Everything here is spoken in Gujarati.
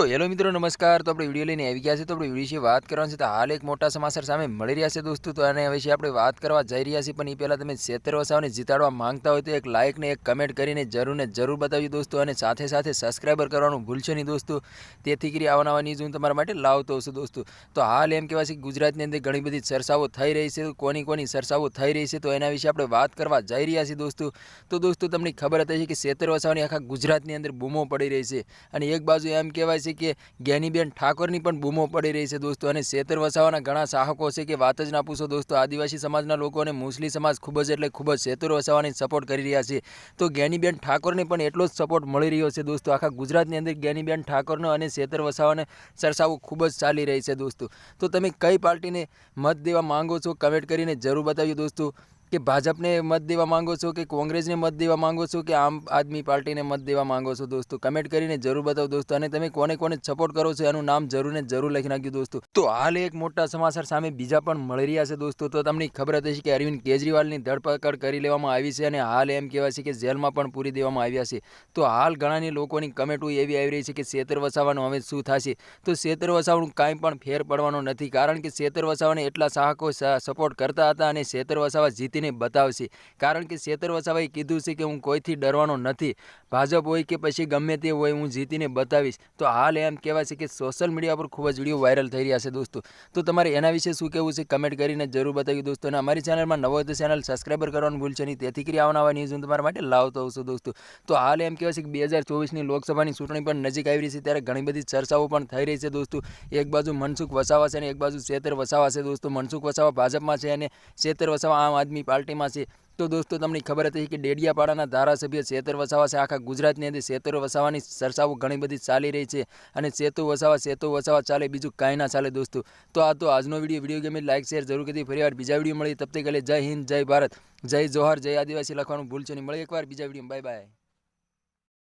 તો હેલો મિત્રો, નમસ્કાર. તો આપણે વીડિયો લઈને આવી ગયા છે તો આપણે વીડિયો વિશે વાત કરવાની છે. તો હાલ એક મોટા સમાચાર સામે મળી રહ્યા છે દોસ્તો. તો આને વિશે આપણે વાત કરવા જઈ રહ્યા છીએ. પણ એ પહેલાં તમે છેતર વસાવને જીતાડવા માંગતા હોય તો એક લાઇક ને એક કમેન્ટ કરીને જરૂર ને જરૂર બતાવજો દોસ્તો. અને સાથે સાથે સબસ્ક્રાઈબર કરવાનું ભૂલશો નહીં દોસ્તો. તેથી કરી આવા નવા ન્યૂઝ હું તમારા માટે લાવતો છું દોસ્તો. તો હાલ એમ કહેવાય છે કે ગુજરાતની અંદર ઘણી બધી ચર્ચાઓ થઈ રહી છે. કોની કોની ચર્ચાઓ થઈ રહી છે તો એના વિશે આપણે વાત કરવા જઈ રહ્યા છીએ દોસ્તો. તો દોસ્તો, તમને ખબર હતી કે છેતર વસાવની આખા ગુજરાતની અંદર બૂમો પડી રહી છે. અને એક બાજુ એમ કહેવાય છે કે જ્ઞાનીબેન ઠાકોરની પણ બૂમો પડી રહી છે દોસ્તો. અને શેતર વસાવાના ઘણા સાહકો છે કે વાત જ ના પૂછો દોસ્તો. આદિવાસી સમાજના લોકો અને મુસ્લિમ સમાજ ખૂબ જ એટલે ખૂબ જ શેતર વસાવાની સપોર્ટ કરી રહ્યા છે. તો જ્ઞાનીબેન ઠાકોરને પણ એટલો જ સપોર્ટ મળી રહ્યો છે દોસ્તો. આખા ગુજરાતની અંદર જ્ઞાનીબેન ઠાકોરનો અને શેતર વસાવાને ચર્ચાઓ ખૂબ જ ચાલી રહી છે દોસ્તો. તો તમે કઈ પાર્ટીને મત દેવા માંગો છો કમેન્ટ કરીને જરૂર બતાવ્યું દોસ્તો. કે ભાજપને મત દેવા માંગો છો કે કોંગ્રેસને મત દેવા માંગો છો કે આમ આદમી પાર્ટીને મત દેવા માંગો છો દોસ્તો? કમેન્ટ કરીને જરૂર બતાવો દોસ્તો અને તમે કોને કોને સપોર્ટ કરો છો એનું નામ જરૂર ને જરૂર લખી નાખ્યું દોસ્તો. તો હાલ એક મોટા સમાચાર સામે બીજા પણ મળી રહ્યા છે દોસ્તો. તો તમને ખબર હતી કે અરવિંદ કેજરીવાલની ધરપકડ કરી લેવામાં આવી છે અને હાલ એમ કહેવાય છે કે જેલમાં પણ પૂરી દેવામાં આવ્યા છે. તો હાલ ઘણાની લોકોની કમેન્ટો એવી આવી રહી છે કે શેતર વસાવાનું હવે શું થશે? તો શેતર વસાવાનું કાંઈ પણ ફેર પડવાનો નથી. કારણ કે શેતર વસાવાને એટલા સાહકો સપોર્ટ કરતા હતા અને શેતર વસાવા જીતીને બતાવશે. કારણ કે શેતર વસાવાએ કીધું છે કે હું કોઈથી ડરવાનો નથી. ભાજપ હોય કે પછી ગમે તે હોય હું જીતીને બતાવીશ. તો હાલ એમ કહેવાય છે કે સોશિયલ મીડિયા પર ખૂબ જ વીડિયો વાયરલ થઈ રહ્યા છે દોસ્તો. તો તમારે એના વિશે શું કહેવું છે? કમેન્ટ કરીને જરૂર બતાવ્યું દોસ્તો. અને અમારી ચેનલમાં નવો તો ચેનલ સબસ્ક્રાઈબર કરવાનું ભૂલશે નહીં. તેથી કરી આવનાવા ન્યૂઝ હું તમારા માટે લાવતો હોઉં છું દોસ્તો. તો હાલ એમ કહેવાય છે કે બે હજાર ચોવીસની લોકસભાની ચૂંટણી પણ નજીક આવી રહી છે. ત્યારે ઘણી બધી ચર્ચાઓ પણ થઈ રહી છે દોસ્તો. એક બાજુ મનસુખ વસાવા છે અને એક બાજુ શેતર વસાવા છે દોસ્તો. મનસુખ વસાવા ભાજપમાં છે અને શેતર વસાવા આમ આદમી પાર્ટીમાં છે. તો દોસ્તો, તમને ખબર હતી કે ડેડિયાપાડાના ધારાસભ્ય શેતર વસાવા છે. આખા ગુજરાતની અંદર શેતર વસાવાની ચર્ચાઓ ઘણી બધી ચાલી રહી છે અને સેતુ વસાવા સેતુ વસાવા ચાલે, બીજું કાંઈ ના ચાલે દોસ્તો. તો આ તો આજનો વીડિયો વીડિયો ગમે લાઈક શેર જરૂર કરી ફરી વાર બીજા વીડિયો મળી તબ તક જય હિન્દ, જય ભારત, જય જોહર, જય આદિવાસી લખવાનું ભૂલશો નહીં. મળે એકવાર બીજા વીડિયો બાય બાય